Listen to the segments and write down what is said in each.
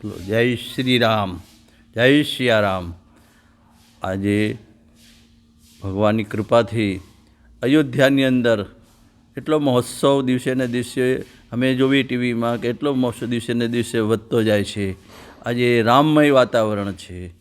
જય શ્રી રામ જય સિયારામ આજે ભગવાનની કૃપાથી અયોધ્યાની અંદર એટલો મહોત્સવ દિવસે ને દિવસે અમે જોવી ટીવીમાં કે એટલો મહોત્સવ દિવસે ને દિવસે વધતો જાય છે. આજે રામમય વાતાવરણ છે.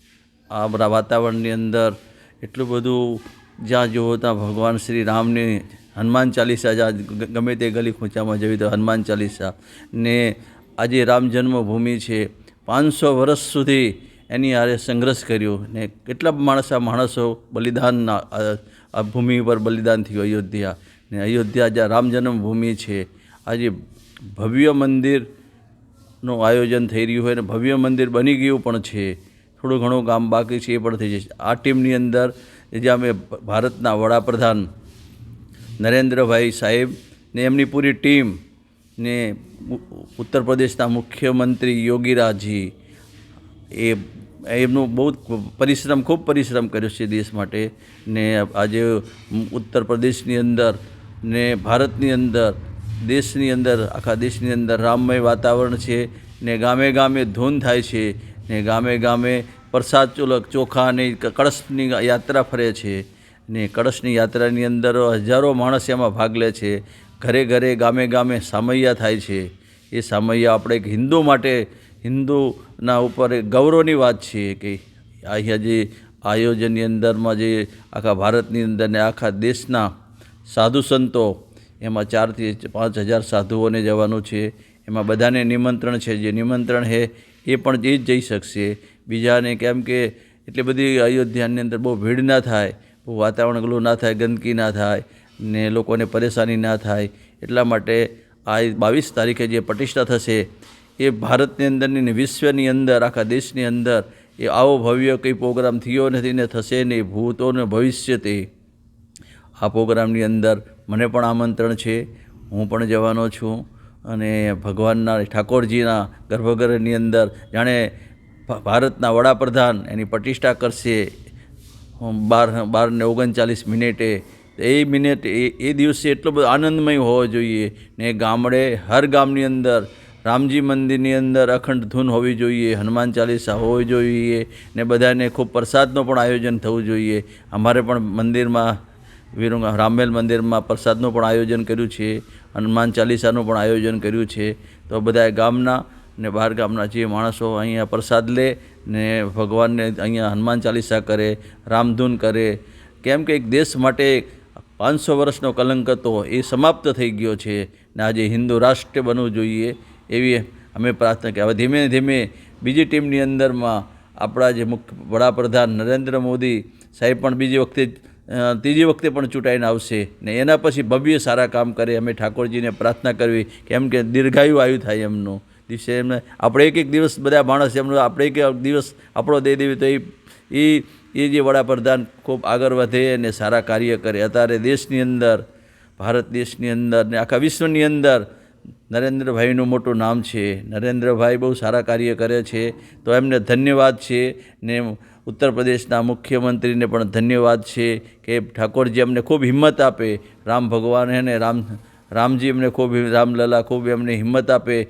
આ વાતાવરણની અંદર એટલું બધું જ્યાં જુઓ ત્યાં ભગવાન શ્રી રામની હનુમાન ચાલીસા જ્યાં ગમે તે ગલી ખૂંચામાં જવી તો હનુમાન ચાલીસા ને આજે રામ જન્મભૂમિ છે. પાંચસો વર્ષ સુધી એની આરે સંઘર્ષ કર્યો ને કેટલા માણસા માણસો બલિદાનના, આ ભૂમિ પર બલિદાન થયું અયોધ્યા. ને અયોધ્યા જ્યાં રામ જન્મભૂમિ છે આજે ભવ્ય મંદિરનું આયોજન થઈ રહ્યું હોય ને ભવ્ય મંદિર બની ગયું પણ છે. થોડું ઘણું કામ બાકી છે એ પણ થઈ જશે. આ ટીમની અંદર જ્યાં અમે ભારતના વડાપ્રધાન નરેન્દ્રભાઈ સાહેબ ને એમની પૂરી ટીમ ને ઉત્તર પ્રદેશના મુખ્યમંત્રી યોગીરાજજી એ, એમનું બહુ પરિશ્રમ, ખૂબ પરિશ્રમ કર્યો છે દેશ માટે. ને આજે ઉત્તર પ્રદેશની અંદર ને ભારતની અંદર, દેશની અંદર, આખા દેશની અંદર રામમય વાતાવરણ છે ને ગામે ગામે ધૂન થાય છે ને ગામે ગામે પ્રસાદ ચોલક, ચોખા અને કળશની યાત્રા ફરે છે. ને કળશની યાત્રાની અંદર હજારો માણસ એમાં ભાગ લે છે. ઘરે ઘરે ગામે ગામે સામૈયા થાય છે. એ સામૈયા આપણે એક હિન્દુ માટે, હિન્દુના ઉપર એક ગૌરવની વાત છે કે અહીંયા જે આયોજનની અંદરમાં જે આખા ભારતની અંદર ને આખા દેશના સાધુ સંતો, એમાં ચારથી પાંચ હજાર સાધુઓને જવાનું છે. એમાં બધાને નિમંત્રણ છે. જે નિમંત્રણ છે એ પણ એ જ જઈ શકશે. બીજાને કેમ કે એટલી બધી અયોધ્યાની અંદર બહુ ભીડ ના થાય, બહુ વાતાવરણ ગલું ના થાય, ગંદકી ના થાય. ને લોકોને પરેશાની ના થાય એટલા માટે આ બાવીસ તારીખે જે પ્રતિષ્ઠા થશે, એ ભારતની અંદરની ને વિશ્વની અંદર, આખા દેશની અંદર, એ આવો ભવ્ય કંઈ પ્રોગ્રામ થયો નથી ને થશે નહીં ભૂતો ને ભવિષ્ય તે. આ પ્રોગ્રામની અંદર મને પણ આમંત્રણ છે, હું પણ જવાનો છું અને ભગવાનના ઠાકોરજીના ગર્ભગૃહની અંદર જાણે ભારતના વડાપ્રધાન એની પ્રતિષ્ઠા કરશે. બાર બાર ને ઓગણચાલીસ મિનિટે એ મિનિટ, એ એ દિવસે એટલો બધો આનંદમય હોવો જોઈએ. ને ગામડે, હર ગામની અંદર, રામજી મંદિરની અંદર અખંડ ધૂન હોવી જોઈએ, હનુમાન ચાલીસા હોવી જોઈએ, ને બધાને ખૂબ પ્રસાદનું પણ આયોજન થવું જોઈએ. અમારે પણ મંદિરમાં, વિરુંગા રામમેલ મંદિરમાં પ્રસાદનું પણ આયોજન કર્યું છે, હનુમાન ચાલીસાનું પણ આયોજન કર્યું છે. તો બધા ગામના ને બહાર ગામના જે માણસો અહીંયા પ્રસાદ લે ને ભગવાનને અહીંયા હનુમાન ચાલીસા કરે, રામધૂન કરે. કેમ કે એક દેશ માટે પાંચસો વર્ષનો કલંક હતો એ સમાપ્ત થઈ ગયો છે ને આજે હિન્દુ રાષ્ટ્ર બનવું જોઈએ એવી અમે પ્રાર્થના કરી હવે ધીમે ધીમે બીજી ટીમની અંદરમાં આપણા જે મુખ્ય વડાપ્રધાન નરેન્દ્ર મોદી સાહેબ પણ બીજી વખતે ત્રીજી વખતે પણ ચૂંટાઈને આવશે ને એના પછી ભવ્ય સારા કામ કરે અમે ઠાકોરજીને પ્રાર્થના કરવી કેમ કે દીર્ઘાયુ આયુ થાય એમનું. દિવસે એમને, આપણે એક એક દિવસ બધા માણસ એમનો, આપણે એક દિવસ આપણો દઈ દેવી તો એ એ જે વડાપ્રધાન ખૂબ આગળ વધે અને સારા કાર્ય કરે. અત્યારે દેશની અંદર, ભારત દેશની અંદર ને આખા વિશ્વની અંદર નરેન્દ્રભાઈનું મોટું નામ છે. નરેન્દ્રભાઈ બહુ સારા કાર્ય કરે છે. તો એમને ધન્યવાદ છે ને ઉત્તર પ્રદેશના મુખ્યમંત્રીને પણ ધન્યવાદ છે કે ઠાકોરજી અમને ખૂબ હિંમત આપે. રામ ભગવાન અને રામ, રામજી અમને ખૂબ, રામલલા ખૂબ એમને હિંમત આપે.